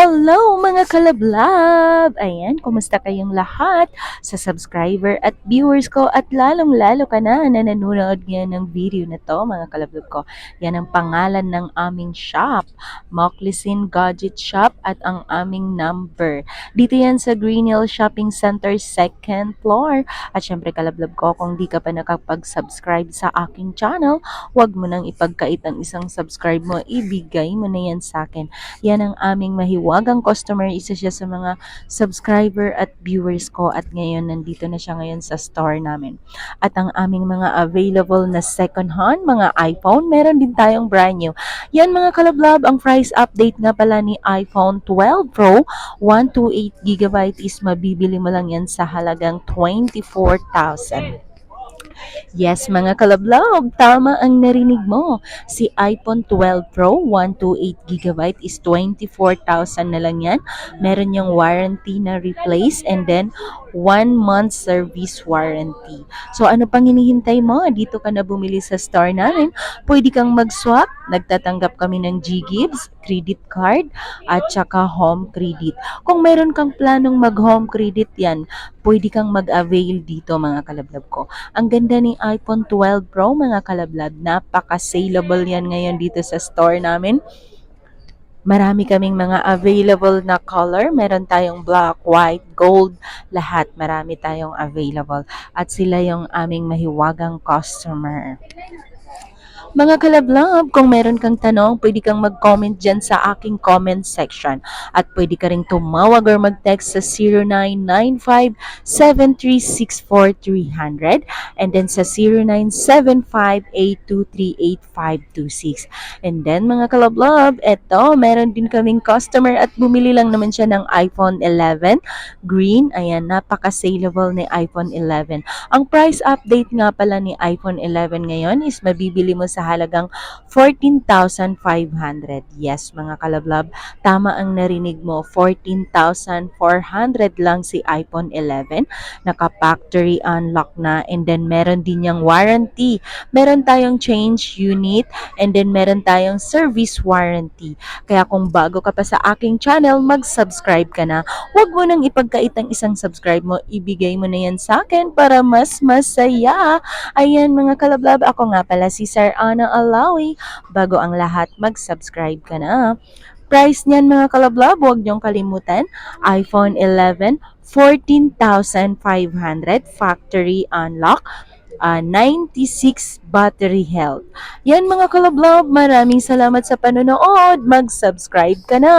Hello mga kalablab! Ayan, kumusta kayong lahat sa subscriber at viewers ko at lalong-lalo ka na na nanonood ngayon ng video na to mga kalablab ko. Yan ang pangalan ng aming shop, Moclisin Gadget Shop at ang aming number. Dito yan sa Green Hill Shopping Center, second floor. At syempre kalablab ko, kung di ka pa nakapag-subscribe sa aking channel, huwag mo nang ipagkait ang isang subscribe mo, ibigay mo na yan sa akin. Yan ang aming mahiwagang customer. Isa siya sa mga subscriber at viewers ko at ngayon nandito na siya ngayon sa store namin. At ang aming mga available na second hand, mga iPhone, meron din tayong brand new. Yan mga kalablab, ang price update nga pala ni iPhone 12 Pro 128GB is mabibili mo lang yan sa halagang 24,000. Yes, mga kalablog, tama ang narinig mo. Si iPhone 12 Pro 128GB is 24,000 na lang yan. Meron yung warranty na replace and then 1 month service warranty. So ano pang hinihintay mo? Dito ka na bumili sa store namin. Pwede kang mag-swap. Nagtatanggap kami ng G-Gives, credit card, at saka home credit. Kung meron kang planong mag-home credit yan, pwede kang mag-avail dito mga kalablab ko. Ang ganda ni iPhone 12 Pro mga kalablab. Napaka-saleable yan ngayon dito sa store namin. Marami kaming mga available na color. Meron tayong black, white, gold, lahat. Marami tayong available. At sila yung aming mahiwagang customer. Mga kalablab, kung meron kang tanong, pwede kang mag-comment dyan sa aking comment section. At pwede ka rin tumawag or mag-text sa 0995-7364300 and then sa 0975-823-8526. And then mga kalablab, eto, meron din kaming customer at bumili lang naman siya ng iPhone 11 green. Ayan, napaka-saleable ni iPhone 11. Ang price update nga pala ni iPhone 11 ngayon is mabibili mo sa halagang 14,500. Yes, mga kalablab, tama ang narinig mo. 14,400 lang si iPhone 11. Naka-factory unlock na and then meron din yung warranty. Meron tayong change unit and then meron tayong service warranty. Kaya kung bago ka pa sa aking channel, mag-subscribe ka na. Huwag mo nang ipagkait ang isang subscribe mo. Ibigay mo na yan sa akin para mas masaya. Ayan mga kalablab, ako nga pala si Sir Ana Alawi. Bago ang lahat, mag-subscribe ka na. Price niyan mga kalablab, huwag niyong kalimutan. iPhone 11, 14,500 factory unlock. Uh, 96 battery health. Yan mga kalablab, maraming salamat sa panonood. Mag-subscribe ka na!